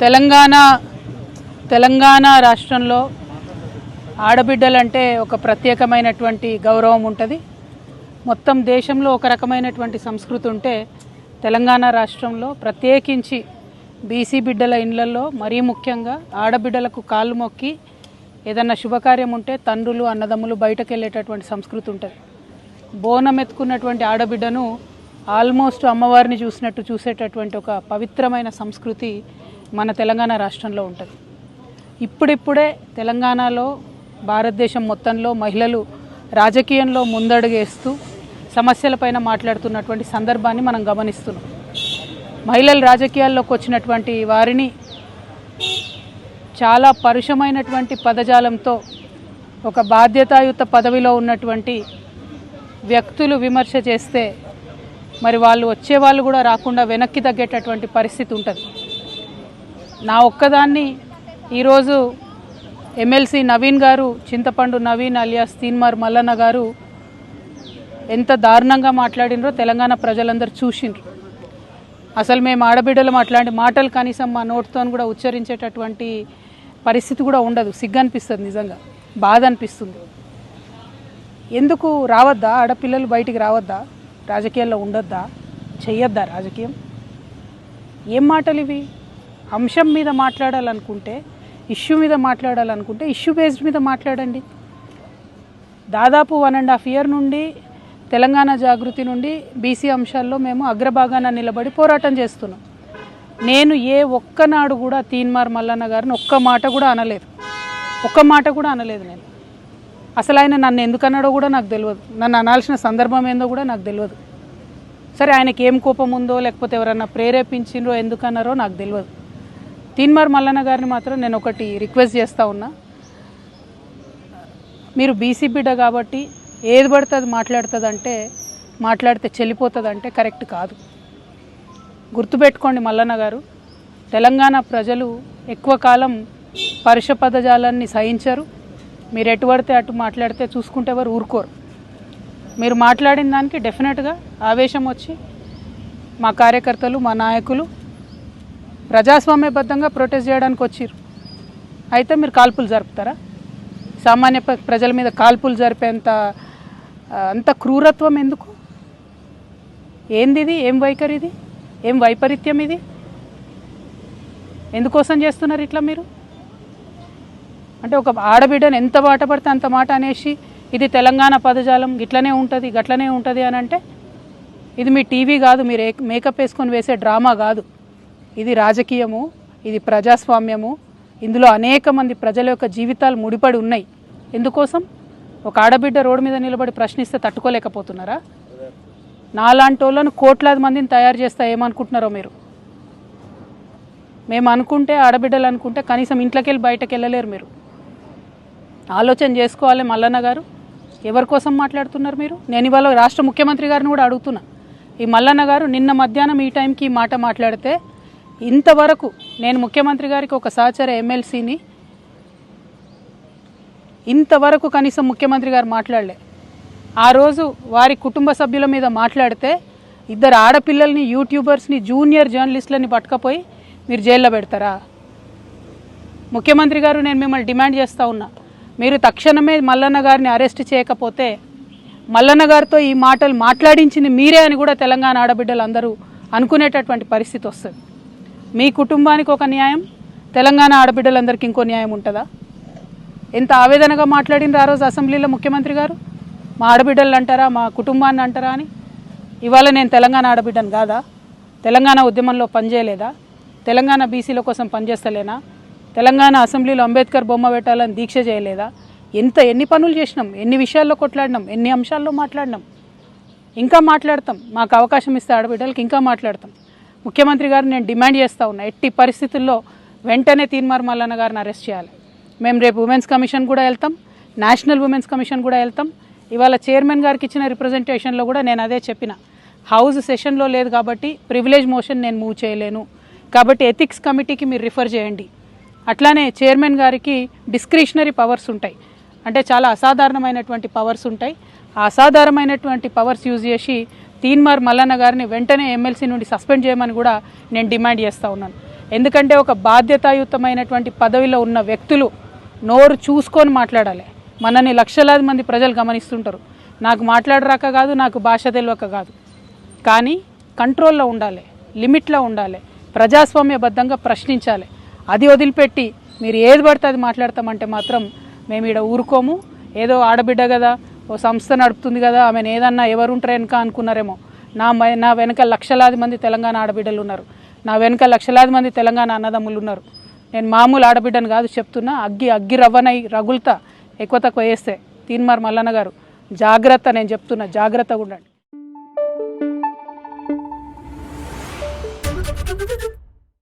తెలంగాణ తెలంగాణ రాష్ట్రంలో ఆడబిడ్డలంటే ఒక ప్రత్యేకమైనటువంటి గౌరవం ఉంటుంది. మొత్తం దేశంలో ఒక రకమైనటువంటి సంస్కృతి ఉంటే తెలంగాణ రాష్ట్రంలో ప్రత్యేకించి బీసీ బిడ్డల ఇండ్లలో మరీ ముఖ్యంగా ఆడబిడ్డలకు కాళ్ళు మొక్కి ఏదన్నా శుభకార్యం ఉంటే తండ్రులు అన్నదమ్ములు బయటకు వెళ్ళేటటువంటి సంస్కృతి ఉంటుంది. బోనం ఎత్తుకున్నటువంటి ఆడబిడ్డను ఆల్మోస్ట్ అమ్మవారిని చూసినట్టు చూసేటటువంటి ఒక పవిత్రమైన సంస్కృతి మన తెలంగాణ రాష్ట్రంలో ఉంటుంది. ఇప్పుడిప్పుడే తెలంగాణలో భారతదేశం మొత్తంలో మహిళలు రాజకీయంలో ముందడుగేస్తూ సమస్యలపైన మాట్లాడుతున్నటువంటి సందర్భాన్ని మనం గమనిస్తున్నాం. మహిళలు రాజకీయాల్లోకి వచ్చినటువంటి వారిని చాలా పరుషమైనటువంటి పదజాలంతో ఒక బాధ్యతాయుత పదవిలో ఉన్నటువంటి వ్యక్తులు విమర్శ చేస్తే మరి వాళ్ళు వచ్చే వాళ్ళు కూడా రాకుండా వెనక్కి తగ్గేటటువంటి పరిస్థితి ఉంటుంది. నా ఒక్కదాన్ని ఈరోజు ఎమ్మెల్సీ నవీన్ గారు చింతపండు నవీన్ అలియాస్ తీన్మార్ మల్లన్న గారు ఎంత దారుణంగా మాట్లాడినరో తెలంగాణ ప్రజలందరూ చూసిండ్రు. అసలు మేము ఆడబిడ్డలం అట్లాంటి మాటలు కనీసం మా నోటితో కూడా ఉచ్చరించేటటువంటి పరిస్థితి కూడా ఉండదు. సిగ్గు అనిపిస్తుంది నిజంగా. బాధ అనిపిస్తుంది ఎందుకు రావద్దా? ఆడపిల్లలు బయటికి రావద్దా? రాజకీయాల్లో ఉండొద్దా? చెయ్యొద్దా రాజకీయం? ఏం మాటలు ఇవి అంశం మీద మాట్లాడాలనుకుంటే ఇష్యూ మీద మాట్లాడాలనుకుంటే ఇష్యూ బేస్డ్ మీద మాట్లాడండి. దాదాపు వన్ అండ్ హాఫ్ ఇయర్ నుండి తెలంగాణ జాగృతి నుండి బీసీ అంశాల్లో మేము అగ్రభాగాన నిలబడి పోరాటం చేస్తున్నాం. నేను ఏ ఒక్కనాడు కూడా తీన్మార్ మల్లన్న గారిని ఒక్క మాట కూడా అనలేదు. ఒక్క మాట కూడా అనలేదు నేను. అసలు ఆయన నన్ను ఎందుకు అన్నాడో కూడా నాకు తెలియదు. నన్ను అనాల్సిన సందర్భం ఏందో కూడా నాకు తెలియదు. సరే ఆయనకి ఏం కోపం ఉందో లేకపోతే ఎవరన్నా ప్రేరేపించిండ్రో ఎందుకన్నారో నాకు తెలియదు. తీన్మార్ మల్లన్న గారిని మాత్రం నేను ఒకటి రిక్వెస్ట్ చేస్తూ ఉన్నా. మీరు బీసీ బిడ్డ కాబట్టి ఏది పడితే అది మాట్లాడుతుందంటే మాట్లాడితే చెల్లిపోతుందంటే కరెక్ట్ కాదు. గుర్తుపెట్టుకోండి మల్లన్న గారు తెలంగాణ ప్రజలు ఎక్కువ కాలం పరుష పదజాలాన్ని సహించరు. మీరు ఎటు పడితే అటు మాట్లాడితే చూసుకుంటే ఎవరు ఊరుకోరు. మీరు మాట్లాడిన దానికి డెఫినెట్గా ఆవేశం వచ్చి మా కార్యకర్తలు మా నాయకులు ప్రజాస్వామ్యబద్ధంగా ప్రొటెస్ట్ చేయడానికి వచ్చిర్రు. అయితే మీరు కాల్పులు జరుపుతారా? సామాన్య ప్ర- ప్రజల మీద కాల్పులు జరిపేంత అంత క్రూరత్వం ఎందుకు? ఏంది ఇది? ఏం వైఖరి ఇది? ఏం వైపరీత్యం ఇది? ఎందుకోసం చేస్తున్నారు ఇట్లా మీరు? అంటే ఒక ఆడబిడ్డను ఎంత మాట పడితే అంత మాట అనేసి ఇది తెలంగాణ పదజాలం ఇట్లనే ఉంటుంది గట్లనే ఉంటుంది అని అంటే ఇది మీ టీవీ కాదు మీరు మేకప్ వేసుకొని వేసే డ్రామా కాదు. ఇది రాజకీయము ఇది ప్రజాస్వామ్యము. ఇందులో అనేక మంది ప్రజల యొక్క జీవితాలు ముడిపడి ఉన్నాయి. ఎందుకోసం? ఒక ఆడబిడ్డ రోడ్డు మీద నిలబడి ప్రశ్నిస్తే తట్టుకోలేకపోతున్నారా? నాలాంటి వాళ్ళను కోట్లాది మందిని తయారు చేస్తా ఏమనుకుంటున్నారో మీరు? మేము అనుకుంటే ఆడబిడ్డలు అనుకుంటే కనీసం ఇంట్లోకి వెళ్ళి బయటకు వెళ్ళలేరు మీరు. ఆలోచన చేసుకోవాలి మల్లన్న గారు. ఎవరి కోసం మాట్లాడుతున్నారు మీరు? నేను ఇవాళ రాష్ట్ర ముఖ్యమంత్రి గారిని కూడా అడుగుతున్నా. ఈ మల్లన్న గారు నిన్న మధ్యాహ్నం ఈ టైంకి ఈ మాట మాట్లాడితే ఇంతవరకు నేను ముఖ్యమంత్రి గారికి ఒక సహచర ఎమ్మెల్సీని ఇంతవరకు కనీసం ముఖ్యమంత్రి గారు మాట్లాడలే. ఆ రోజు వారి కుటుంబ సభ్యుల మీద మాట్లాడితే ఇద్దరు ఆడపిల్లల్ని యూట్యూబర్స్ని జూనియర్ జర్నలిస్టులని పట్టుకపోయి మీరు జైల్లో పెడతారా? ముఖ్యమంత్రి గారు నేను మిమ్మల్ని డిమాండ్ చేస్తూ ఉన్నా. మీరు తక్షణమే మల్లన్న గారిని అరెస్ట్ చేయకపోతే మల్లన్న గారితో ఈ మాటలు మాట్లాడించింది మీరే అని కూడా తెలంగాణ ఆడబిడ్డలు అందరూ అనుకునేటటువంటి పరిస్థితి వస్తుంది. మీ కుటుంబానికి ఒక న్యాయం? తెలంగాణ ఆడబిడ్డలందరికీ ఇంకో న్యాయం ఉంటుందా? ఎంత ఆవేదనగా మాట్లాడినారు ఆ రోజు అసెంబ్లీలో ముఖ్యమంత్రి గారు? మా ఆడబిడ్డలు అంటారా మా కుటుంబాన్ని అంటారా అని? ఇవాళ నేను తెలంగాణ ఆడబిడ్డను కాదా? తెలంగాణ ఉద్యమంలో పనిచేయలేదా? తెలంగాణ బీసీల కోసం పనిచేస్తలేనా? తెలంగాణ అసెంబ్లీలో అంబేద్కర్ బొమ్మ పెట్టాలని దీక్ష చేయలేదా? ఎంత ఎన్ని పనులు చేసినాం? ఎన్ని విషయాల్లో కొట్లాడినాం? ఎన్ని అంశాల్లో మాట్లాడినాం? ఇంకా మాట్లాడతాం. మాకు అవకాశం ఇస్తే ఆడబిడ్డలకి ఇంకా మాట్లాడతాం. ముఖ్యమంత్రి గారు నేను డిమాండ్ చేస్తూ ఉన్నా ఎట్టి పరిస్థితుల్లో వెంటనే తీన్మార్ మల్లన్న గారిని అరెస్ట్ చేయాలి. మేము రేపు ఉమెన్స్ కమిషన్ కూడా వెళ్తాం నేషనల్ ఉమెన్స్ కమిషన్ కూడా వెళ్తాం. ఇవాళ చైర్మన్ గారికి ఇచ్చిన రిప్రజెంటేషన్లో కూడా నేను అదే చెప్పిన. హౌస్ సెషన్లో లేదు కాబట్టి ప్రివిలేజ్ మోషన్ నేను మూవ్ చేయలేను. కాబట్టి ఎథిక్స్ కమిటీకి మీరు రిఫర్ చేయండి. అట్లానే చైర్మన్ గారికి డిస్క్రిషనరీ పవర్స్ ఉంటాయి. అంటే చాలా అసాధారణమైనటువంటి పవర్స్ ఉంటాయి. ఆ అసాధారణమైనటువంటి పవర్స్ యూజ్ చేసి తీన్మార్ మల్లన్న గారిని వెంటనే ఎమ్మెల్సీ నుండి సస్పెండ్ చేయమని కూడా నేను డిమాండ్ చేస్తూ ఉన్నాను. ఎందుకంటే ఒక బాధ్యతాయుతమైనటువంటి పదవిలో ఉన్న వ్యక్తులు నోరు చూసుకొని మాట్లాడాలి. మనని లక్షలాది మంది ప్రజలు గమనిస్తుంటారు. నాకు మాట్లాడరాక కాదు నాకు భాష తెలియక కాదు. కానీ కంట్రోల్లో ఉండాలి లిమిట్లో ఉండాలి ప్రజాస్వామ్యబద్ధంగా ప్రశ్నించాలి. అది వదిలిపెట్టి మీరు ఏది పడితే అది మాట్లాడతామంటే మాత్రం మేము ఈడ ఊరుకోము. ఏదో ఆడబిడ్డ కదా ఓ సంస్థ నడుపుతుంది కదా ఆమెను ఏదన్నా ఎవరుంటారు వెనక అనుకున్నారేమో. నా నా వెనక లక్షలాది మంది తెలంగాణ ఆడబిడ్డలు ఉన్నారు. నా వెనక లక్షలాది మంది తెలంగాణ అన్నదమ్ములు ఉన్నారు. నేను మామూలు ఆడబిడ్డను కాదు చెప్తున్నా అగ్గి అగ్గి రవ్వనై రగులుతా ఎక్కువ తక్కువ వేస్తే తీన్మార్ మల్లన్న గారు జాగ్రత్త నేను చెప్తున్నా జాగ్రత్తగా ఉండండి.